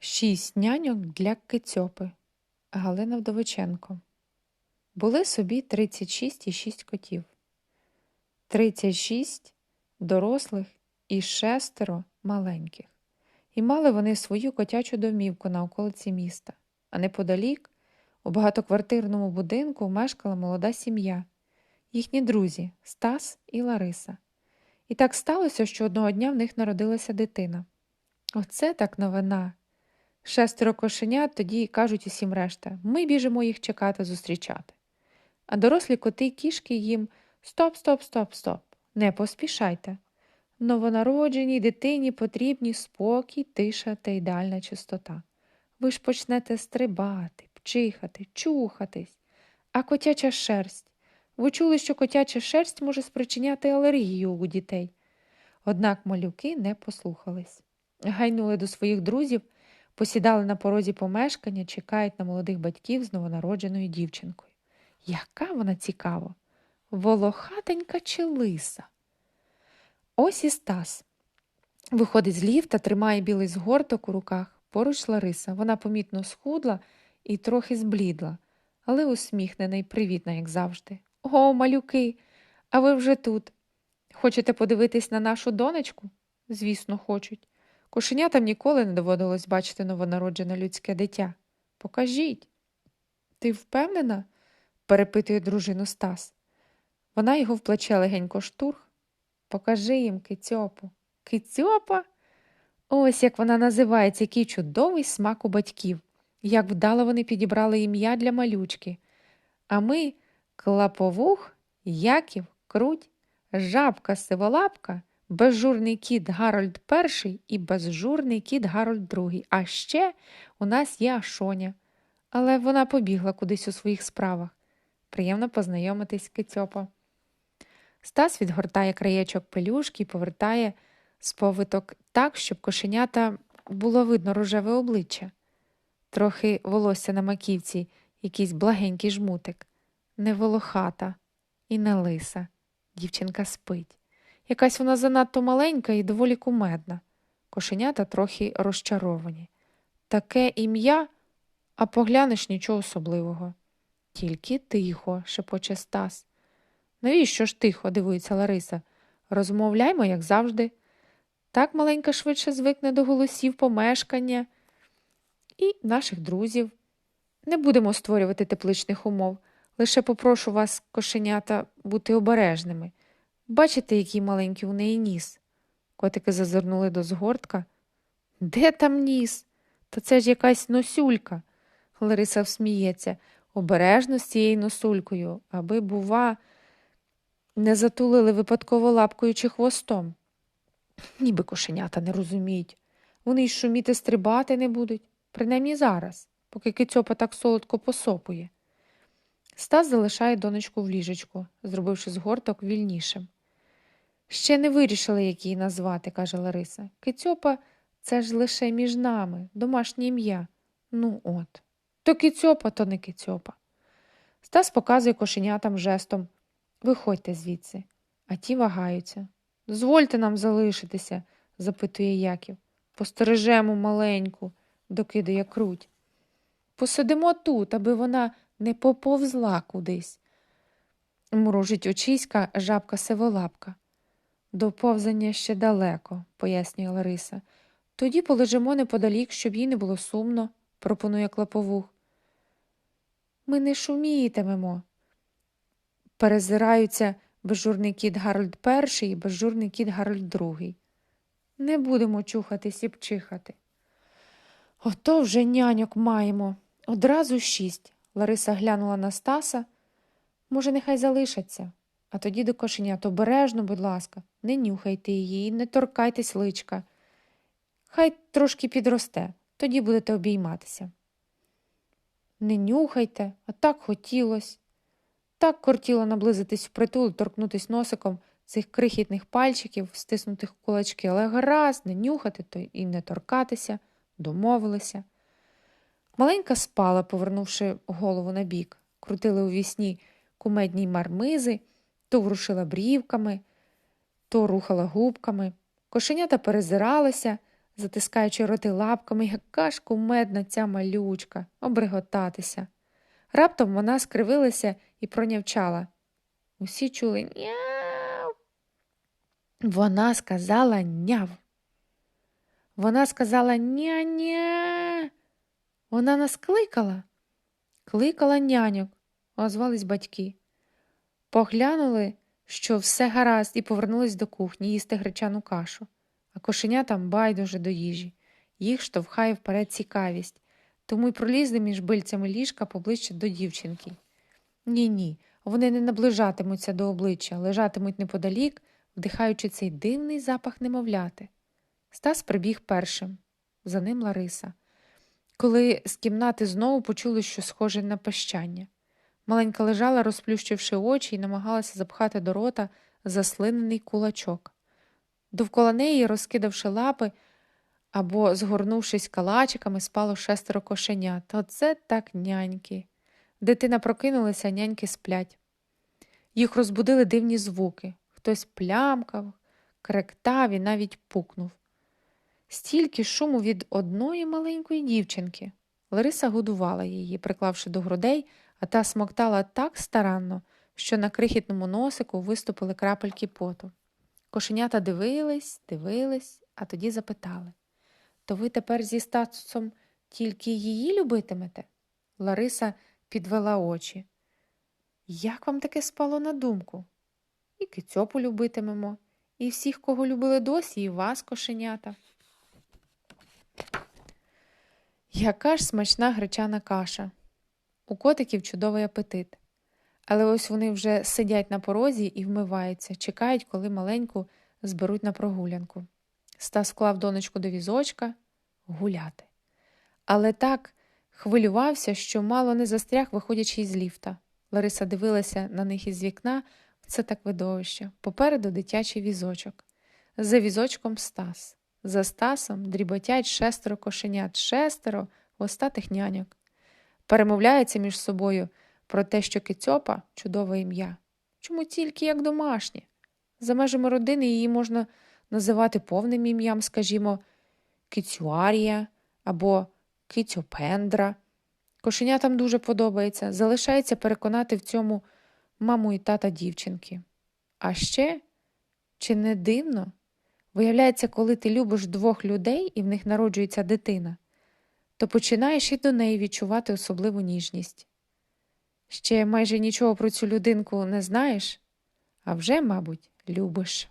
Шість няньок для кицьопи. Галина Вдовиченко. Були собі 36 і 6 котів. 36 дорослих і шестеро маленьких. І мали вони свою котячу домівку на околиці міста. А неподалік, у багатоквартирному будинку, мешкала молода сім'я, їхні друзі Стас і Лариса. І так сталося, що одного дня в них народилася дитина. Оце так новина. Шестеро кошенят тоді кажуть усім решта ми біжимо їх чекати, зустрічати. А дорослі коти й кішки їм стоп, стоп, стоп, стоп. Не поспішайте. Новонародженій дитині потрібні спокій, тиша та ідеальна чистота. Ви ж почнете стрибати, пчихати, чухатись. А котяча шерсть. Ви чули, що котяча шерсть може спричиняти алергію у дітей. Однак малюки не послухались. Гайнули до своїх друзів, посідали на порозі помешкання, чекають на молодих батьків з новонародженою дівчинкою. Яка вона цікава, волохатенька чи лиса? Ось і Стас. Виходить з ліфта, тримає білий згорток у руках. Поруч Лариса. Вона помітно схудла і трохи зблідла, але усміхнена і привітна, як завжди. О, малюки, а ви вже тут. Хочете подивитись на нашу донечку? Звісно, хочуть. Кошенятам ніколи не доводилось бачити новонароджене людське дитя. Покажіть. Ти впевнена? перепитує дружину Стас. Вона його в плече легенько штурх. Покажи їм кицьопу. Кицьопа? Ось як вона називається, який чудовий смак у батьків, як вдало вони підібрали ім'я для малючки. А ми клаповух, Яків, круть, жабка сиволапка, безжурний кіт Гарольд І і безжурний кіт Гарольд II. А ще у нас є Ашоня. Але вона побігла кудись у своїх справах. Приємно познайомитись кицьопа. Стас відгортає краєчок пелюшки і повертає сповиток так, щоб кошенята було видно рожеве обличчя, трохи волосся на маківці, якийсь благенький жмутик, не волохата і не лиса. Дівчинка спить. Якась вона занадто маленька і доволі кумедна. Кошенята трохи розчаровані. Таке ім'я, а поглянеш нічого особливого. Тільки тихо, шепоче Стас. Навіщо ж тихо? дивується Лариса. Розмовляймо, як завжди. Так маленька швидше звикне до голосів помешкання і наших друзів. Не будемо створювати тепличних умов. Лише попрошу вас, кошенята, бути обережними. Бачите, який маленький у неї ніс? Котики зазирнули до згортка. Де там ніс? Та це ж якась носюлька. Лариса всміється. Обережно з цією носулькою, аби, бува, не затулили випадково лапкою чи хвостом. Ніби кошенята не розуміють. Вони й шуміти стрибати не будуть, принаймні зараз, поки кицьопа так солодко посопує. Стас залишає донечку в ліжечку, зробивши згорток вільнішим. Ще не вирішили, як її назвати, каже Лариса. Кицьопа це ж лише між нами, домашнє ім'я. Ну от. То кицьопа, то не кицьопа. Стас показує кошенятам жестом Виходьте звідси, а ті вагаються. Дозвольте нам залишитися, запитує Яків. Постережемо маленьку, докидає круть. Посидимо тут, аби вона не поповзла кудись. Мружить очиська жабка сиволапка. До повзання ще далеко, пояснює Лариса. Тоді полежимо неподалік, щоб їй не було сумно, пропонує клаповух. Ми не шумітимемо. Перезираються безжурний кіт Гарольд І і безжурний кіт Гарольд II. Не будемо чухатись і пчихати. Ото вже няньок маємо. Одразу шість. Лариса глянула на Стаса. Може, нехай залишаться. А тоді до кошенят обережно, будь ласка, не нюхайте її, не торкайтесь личка. Хай трошки підросте, тоді будете обійматися. Не нюхайте, а так хотілось. Так кортіло наблизитись впритул і торкнутись носиком цих крихітних пальчиків, стиснутих в кулачки, але гаразд не нюхати то і не торкатися, домовилися. Маленька спала, повернувши голову на бік, крутили у вісні кумедні мармизи, то врушила брівками, то рухала губками. Кошенята перезиралися, затискаючи роти лапками, яка ж кумедна ця малючка, обриготатися. Раптом вона скривилася і пронявчала. Усі чули няв. Вона сказала няв. Вона сказала ня-ня. Вона нас кликала. Кликала няньок, озвались батьки. Поглянули, що все гаразд, і повернулись до кухні їсти гречану кашу, а кошеня там байдуже до їжі. Їх штовхає вперед цікавість, тому й пролізли між бильцями ліжка поближче до дівчинки. Ні, ні, вони не наближатимуться до обличчя, лежатимуть неподалік, вдихаючи цей дивний запах немовляти. Стас прибіг першим, за ним Лариса. Коли з кімнати знову почули, що схоже на пещання. Маленька лежала, розплющивши очі, і намагалася запхати до рота заслинений кулачок. Довкола неї, розкидавши лапи або згорнувшись калачиками, спало шестеро кошенят. Оце так няньки. Дитина прокинулася, няньки сплять. Їх розбудили дивні звуки. Хтось плямкав, кректав і навіть пукнув. Стільки шуму від одної маленької дівчинки. Лариса годувала її, приклавши до грудей, а та смоктала так старанно, що на крихітному носику виступили крапельки поту. Кошенята дивились, дивились, а тоді запитали То ви тепер зі статусом тільки її любитимете? Лариса підвела очі. Як вам таке спало на думку? І кицьопу любитимемо, і всіх, кого любили досі, і вас, кошенята. Яка ж смачна гречана каша. У котиків чудовий апетит. Але ось вони вже сидять на порозі і вмиваються, чекають, коли маленьку зберуть на прогулянку. Стас вклав донечку до візочка гуляти. Але так хвилювався, що мало не застряг, виходячи із ліфта. Лариса дивилася на них із вікна, це так видовище. Попереду дитячий візочок. За візочком Стас. За Стасом дріботять шестеро кошенят, шестеро остатих няньок. Перемовляються між собою про те, що кицьопа чудове ім'я. Чому тільки як домашнє? За межами родини її можна називати повним ім'ям, скажімо, кицюарія або кицьопендра. Кошенятам дуже подобається, залишається переконати в цьому маму і тата дівчинки. А ще, чи не дивно, виявляється, коли ти любиш двох людей і в них народжується дитина, то починаєш і до неї відчувати особливу ніжність. Ще майже нічого про цю людинку не знаєш, а вже, мабуть, любиш.